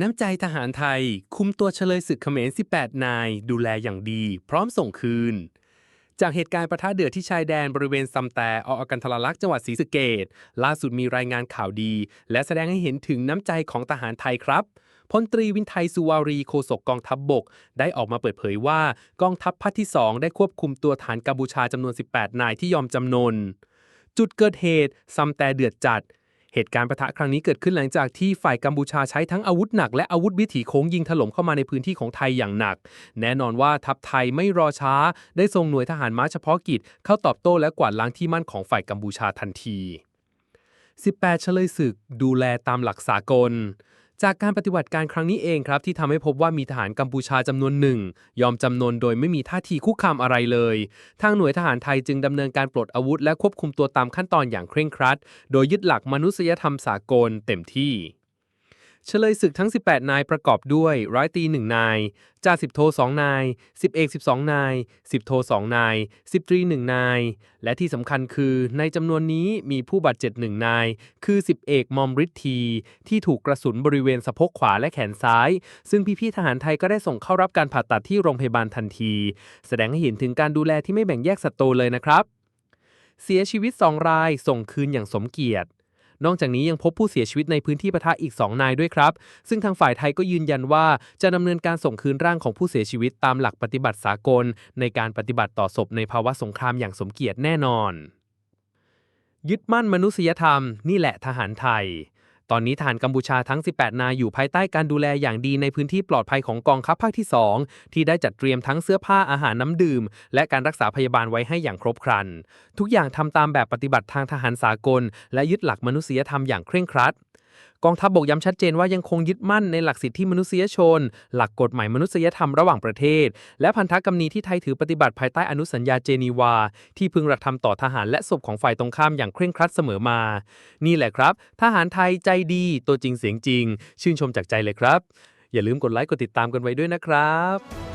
น้ำใจทหารไทย คุมตัวเฉลยศึกเขมร 18 นาย ดูแลอย่างดี พร้อมส่งคืน จากเหตุการณ์ประทะเดือดที่ชายแดนบริเวณซัมแต่ออกันทรลักษ์จังหวัดศรีสะเกดล่าสุดมีรายงานข่าวดี และแสดงให้เห็นถึงน้ำใจของทหารไทยครับพลตรีวินไทยสุวารีโฆษกกองทัพบบก ได้ออกมาเปิดเผยว่ากองทัพภาคที่ 2 ได้ควบคุมตัวฐานกัมพูชาจำนวน 18 นายที่ยอมจำนน จุดเกิดเหตุซัมแต่เดือดจัด เหตุการณ์ประทะครั้งนี้เกิดขึ้นหลังจากที่ฝ่ายกัมพูชาใช้ทั้งอาวุธหนักและอาวุธวิถีโค้งยิงถล่มเข้ามาในพื้นที่ของไทยอย่างหนัก แน่นอนว่าทัพไทยไม่รอช้า ได้ส่งหน่วยทหารม้าเฉพาะกิจ เข้าตอบโต้และกวาดล้างที่มั่นของฝ่ายกัมพูชาทันที 18 เฉลยศึกดูแลตามหลักสากล จากการปฏิบัติการครั้งนี้เองครับที่ทำให้พบว่ามีทหารกัมพูชาจำนวนหนึ่ง ยอมจำนนโดยไม่มีท่าทีคุกคามอะไรเลย ทางหน่วยทหารไทยจึงดำเนินการปลดอาวุธ และควบคุมตัวตามขั้นตอนอย่างเคร่งครัด โดยยึดหลักมนุษยธรรมสากลเต็มที่ เฉลยศึกทั้ง 18 นายประกอบด้วย ร้อยตี 1 นาย จ่าสิบโท 2 นาย10เอก 12 นาย10โท 2 นาย10ตรี 1 นาย และที่สำคัญคือในจำนวนนี้มีผู้บาดเจ็บ 1 นาย คือ10เอกมอมฤทธีที่ถูกกระสุนบริเวณสะโพกขวาและแขนซ้าย ซึ่งพี่ๆทหารไทยก็ได้ส่งเข้ารับการผ่าตัดที่โรงพยาบาลทันที แสดงให้เห็นถึงการดูแลที่ไม่แบ่งแยกศัตรูเลยนะครับ เสียชีวิต 2 รายส่งคืนอย่างสมเกียรติ นอกจากนี้ยังพบผู้เสียชีวิตในพื้นที่ปะทะอีก 2 นายด้วยครับ ซึ่งทางฝ่ายไทยก็ยืนยันว่า จะดำเนินการส่งคืนร่างของผู้เสียชีวิตตามหลักปฏิบัติสากล ในการปฏิบัติต่อศพในภาวะสงครามอย่างสมเกียรติแน่นอน ยึดมั่นมนุษยธรรม นี่แหละทหารไทย ตอนนี้ทหารกัมพูชาทั้ง 18 นายอยู่ภายใต้การดูแลอย่างดีในพื้นที่ปลอดภัยของกองทัพภาคที่ 2 ที่ได้จัดเตรียมทั้งเสื้อผ้าอาหารน้ำดื่ม และการรักษาพยาบาลไว้ให้อย่างครบครัน ทุกอย่างทำตามแบบปฏิบัติทางทหารสากล และยึดหลักมนุษยธรรมอย่างเคร่งครัด กองทัพบบกย้ำชัดเจนว่ายังคงยึดมั่นในหลักสิทธิมนุษยชน หลักกฎหมายมนุษยธรรมระหว่างประเทศ และพันธกรรมนีที่ไทยถือปฏิบัติภายใต้อนุสัญญาเจนีวา ที่พึงกระทำต่อทหารและศพของฝ่ายตรงข้ามอย่างเคร่งครัดเสมอมา นี่แหละครับ ทหารไทยใจดี ตัวจริงเสียงจริง ชื่นชมจากใจเลยครับ อย่าลืมกดไลค์กดติดตามกันไว้ด้วยนะครับ